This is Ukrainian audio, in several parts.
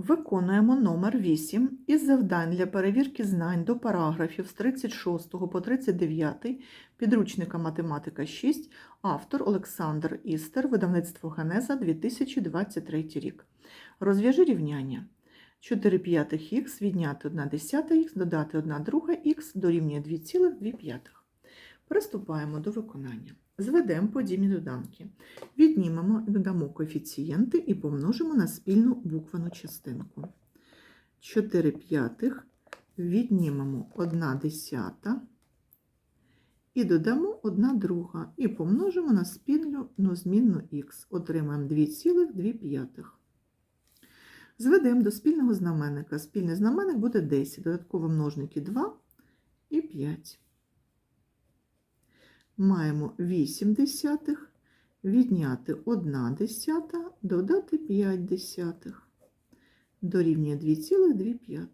Виконуємо номер 8 із завдань для перевірки знань до параграфів з 36 по 39 підручника математика 6, автор Олександр Істер, видавництво Генеза 2023 рік. Розв'яжи рівняння. 4 п'ятих х відняти 1 десята х, додати 1 друга х дорівнює 2,2 п'ятих. Приступаємо до виконання. Зведемо подібні доданки. Віднімемо додамо коефіцієнти і помножимо на спільну буквену частинку. 4 п'ятих віднімемо 1 десята і додамо 1 друга і помножимо на спільну змінну х. Отримаємо 2,2 п'ятих. Зведемо до спільного знаменника. Спільний знаменник буде 10, додаткові множники 2 і 5 маємо 8 десятих, відняти 1 десята, додати 5 десятих, дорівнює 2,2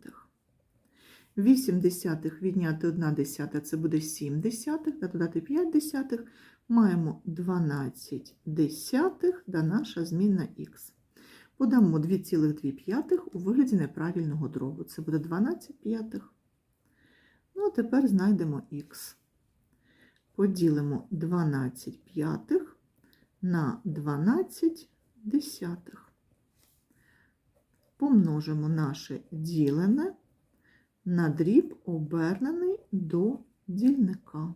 8 десятих відняти 1 десята, це буде 7 десятих, та додати 5 десятих, маємо 12 десятих, да наша змінна х. Подамо 2,2 у вигляді неправильного дробу. Це буде 12 п'ятих. Ну, а тепер знайдемо х поділимо 12 п'ятих на 12 десятих. Помножимо наше ділене на дріб, обернений до дільника.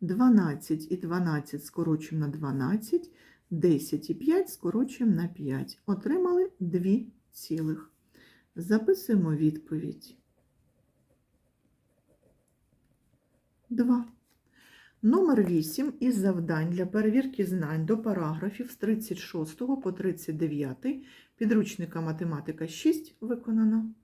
12 і 12 скорочуємо на 12, 10 і 5 скорочуємо на 5. Отримали 2 цілих. Записуємо відповідь. 2. Номер 8 із завдань для перевірки знань до параграфів з 36 по 39 підручника математика 6 виконано.